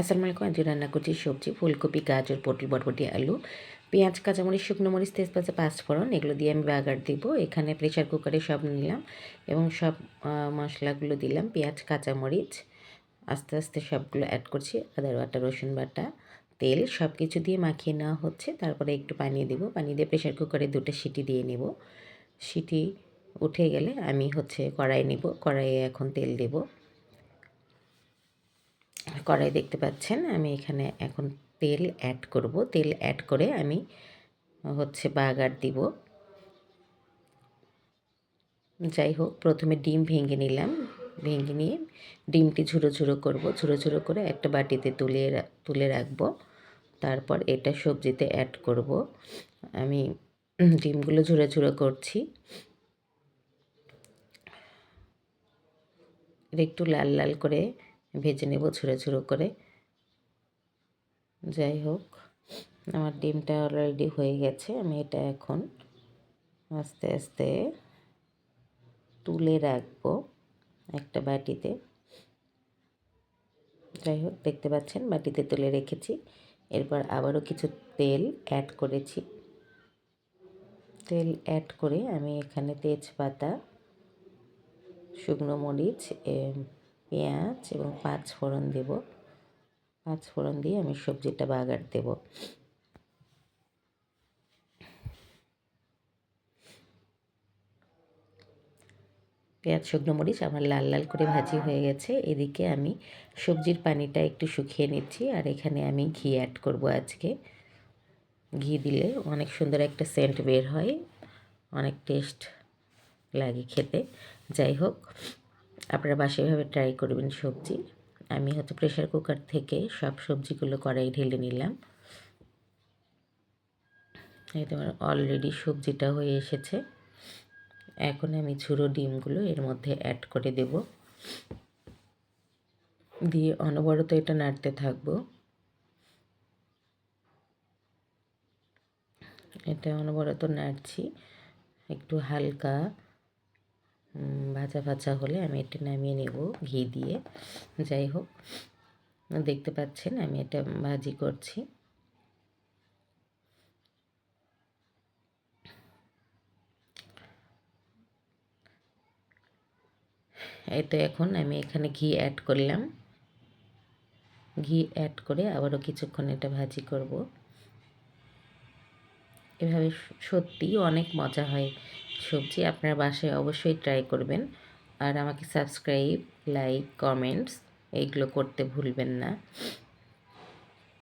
আসসালামু আলাইকুম আজ রান্না করছি সবজি, ফুলকপি, গাজর, পটল, বরবটি, আলু, পেঁয়াজ, কাঁচামরিচ, শুকনো মরিচ, তেজপাতা, পাঁচফোড়ন, এগুলো দিয়ে আমি বাগার দিব। এখানে প্রেশার কুকারে সব নিলাম এবং সব মশলাগুলো দিলাম, পেঁয়াজ, কাঁচামরিচ, আস্তে আস্তে সবগুলো অ্যাড করছি, আদা, বাটা, রসুন বাটা, তেল সব কিছু দিয়ে মাখিয়ে নেওয়া হচ্ছে। তারপরে একটু পানি দেব, পানি দিয়ে প্রেশার কুকারে দুটো সিটি দিয়ে নেব। সিটি উঠে গেলে আমি হচ্ছে কড়াই নিব, কড়াইয়ে এখন তেল দেব। কড়াই দেখতে পাচ্ছেন, আমি এখানে এখন তেল অ্যাড করব। তেল অ্যাড করে আমি হচ্ছে বাগার দিব। যাই হোক, প্রথমে ডিম ভেঙে নিলাম। ভেঙে নিয়ে ডিমটি ঝুড়ো ঝুড়ো করব। ঝুড়ো ঝুড়ো করে একটা বাটিতে তুলে তুলে রাখব। তারপর এটা সবজিতে অ্যাড করব। আমি ডিমগুলো ঝুড়ো ঝুড়ো করছি। একটু লাল লাল করে ভেজে নেব ঝুড়ো ঝুড়ো করে। যাই হোক, আমার ডিমটা অলরেডি হয়ে গেছে, আমি এটা এখন আস্তে আস্তে তুলে রাখব একটা বাটিতে। যাই হোক, দেখতে পাচ্ছেন বাটিতে তুলে রেখেছি। এরপর আবারও কিছু তেল অ্যাড করেছি। তেল অ্যাড করে আমি এখানে তেজপাতা, শুকনো মরিচ পেঁয়াজ এবং পাঁচ ফোড়ন দেব। পাঁচ ফোড়ন দিয়ে আমি সবজিটা বাগার দেব। পেঁয়াজ, শুকনো মরিচ আমার লাল লাল করে ভাজি হয়ে গেছে। এদিকে আমি সবজির পানিটা একটু শুকিয়ে নিচ্ছি আর এখানে আমি ঘি অ্যাড করব আজকে। ঘি দিলে অনেক সুন্দর একটা সেন্ট বের হয়, অনেক টেস্ট লাগে খেতে। যাই হোক আপনারা বাসায় ট্রাই করবেন সবজি। আমি হয়তো প্রেশার কুকার থেকে সব সবজিগুলো কড়াই ঢেলে নিলাম। এই তোমার অলরেডি সবজিটা হয়ে এসেছে। এখন আমি ঝুড়ো ডিমগুলো এর মধ্যে অ্যাড করে দেব। দিয়ে অনবরত এটা নাড়তে থাকব। এটা অনবরত নাড়ছি। একটু হালকা ভাজা ভাজা হলে আমি এটা নামিয়ে নেব ঘি দিয়ে। যাই হোক, দেখতে পাচ্ছেন আমি এটা ভাজি করছি। এটা এখন আমি এখানে ঘি অ্যাড করলাম। ঘি অ্যাড করে আবারও কিছুক্ষণ এটা ভাজি করব। এভাবে সত্যি অনেক মজা হয় সবজি। আপনার বাসায় অবশ্যই ট্রাই করবেন। আর আমাকে সাবস্ক্রাইব লাইক কমেন্টস এইগুলো করতে ভুলবেন না।